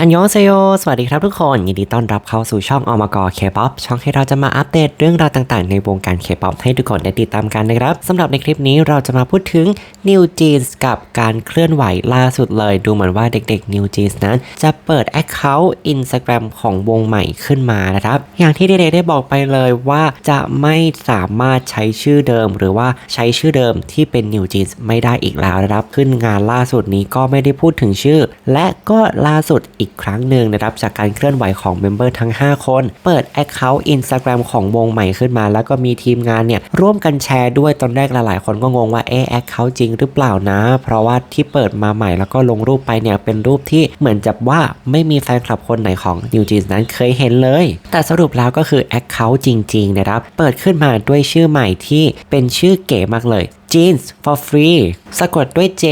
อันยองเซโย สวัสดีครับทุกคน ยินดีต้อนรับเข้าสู่ช่องอมกอเคป๊อปช่องให้เราจะมาอัปเดตเรื่องราวต่างๆ ในวงการเคป๊อปให้ทุกคนได้ติดตามกันนะครับสำหรับในคลิปนี้เราจะมาพูดถึง New Jeans กับการเคลื่อนไหวล่าสุดเลย ดูเหมือนว่าเด็กๆ New Jeans นั้น จะเปิด Account Instagram ของวงใหม่ขึ้นมานะครับ อย่างที่เด็กๆได้บอกไปเลยว่าจะไม่สามารถใช้ชื่อเดิม หรือว่าใช้ชื่อเดิมที่เป็น New Jeans ไม่ได้อีกแล้วนะครับ ขึ้นงานล่าสุดนี้ก็ไม่ได้พูดถึงชื่อ และก็ล่าสุดอีกครั้งหนึ่งนะครับจากการเคลื่อนไหวของเมมเบอร์ทั้ง 5 คน เปิด Account Instagram ของวงใหม่ขึ้นมา แล้วก็มีทีมงานเนี่ยร่วมกันแชร์ด้วยตอนแรกหลายๆคนก็งงว่าเอ๊ะ Account จริงหรือเปล่านะ เพราะว่าที่เปิดมาใหม่แล้วก็ลงรูปไปเนี่ยเป็นรูปที่เหมือนจะว่าไม่มีแฟนคลับคนไหนของ New Jeans นั้นเคยเห็นเลย แต่สรุปแล้วก็คือ Account จริงๆนะครับเปิดขึ้นมาด้วยชื่อใหม่ที่เป็นชื่อเก๋มากเลย Jeans for free สะกดด้วย J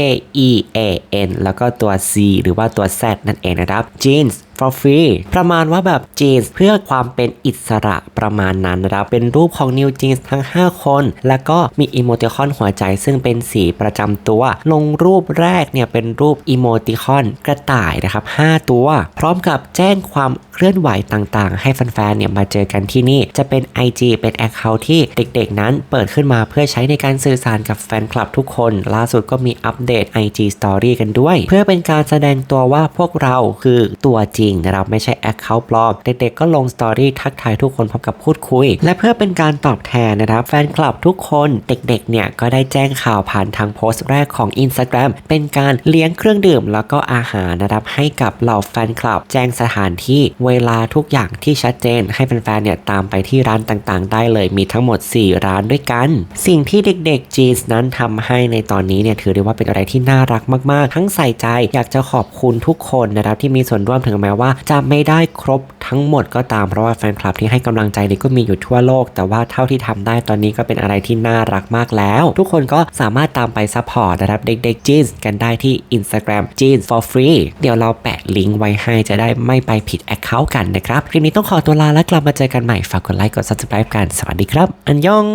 E A N แล้วก็ตัว C หรือว่าตัว Z นั่นเองนะครับ Jeans for free ประมาณว่าแบบ jeans เพื่อความเป็นอิสระประมาณนั้นนะครับ เป็นรูปของ New Jeans ทั้ง 5 คน แล้วก็มีอีโมติคอนหัวใจซึ่งเป็นสีประจำตัว ลงรูปแรกเนี่ยเป็นรูปอีโมติคอนกระต่ายนะครับ 5 ตัว พร้อมกับแจ้งความ เคลื่อนไหวต่างๆ ให้แฟนๆ เนี่ยมาเจอกันที่นี่ จะเป็น IG เป็น Account ที่เด็กๆ นั้นเปิดขึ้นมาเพื่อใช้ในการสื่อสารกับแฟนคลับทุกคน ล่าสุดก็มีอัปเดต IG Story กันด้วย เพื่อเป็นการแสดงตัวว่าพวกเราคือตัวจริงนะครับไม่ใช่ Account ปลอม เด็กๆ ก็ลง Story ทักทายทุกคนพร้อมกับพูดคุย และเพื่อเป็นการตอบแทนนะครับแฟนคลับทุกคนเด็กๆ เนี่ยก็ได้แจ้งข่าวผ่านทางโพสต์แรกของ Instagram เป็นการเลี้ยงเครื่องดื่มแล้วก็อาหารนะครับให้กับเหล่าแฟนคลับ แจ้งสถานที่เวลาทุกอย่างที่ชัดเจน ให้แฟนๆเนี่ยตามไปที่ร้านต่างๆ ได้เลยมีทั้งหมด 4 ร้านด้วยกัน สิ่งที่เด็กๆจีนนั้นทำให้ในตอนนี้เนี่ยถือได้ว่าเป็นอะไรที่น่ารักมากๆ ทั้งใส่ใจอยากจะขอบคุณทุกคนนะครับที่มีส่วนร่วมถึงแม้ว่า จะไม่ได้ครบทั้งหมดก็ตามเพราะว่าแฟนคลับที่ให้กำลังใจนี่ก็มีอยู่ทั่วโลก แต่ว่าเท่าที่ทำได้ตอนนี้ก็เป็นอะไรที่น่ารักมากแล้ว ทุกคนก็สามารถตามไปซัพพอร์ตนะครับเด็กๆจีนกันได้ที่ Instagram jeans for free เดี๋ยวเราแปะลิงก์ไว้ให้จะได้ไม่ไปผิดแอเอากันนะครับ คลิปนี้ต้องขอตัวลาและกลับมาเจอกันใหม่ ฝากกดไลค์ กด subscribe กัน สวัสดีครับ อันยอง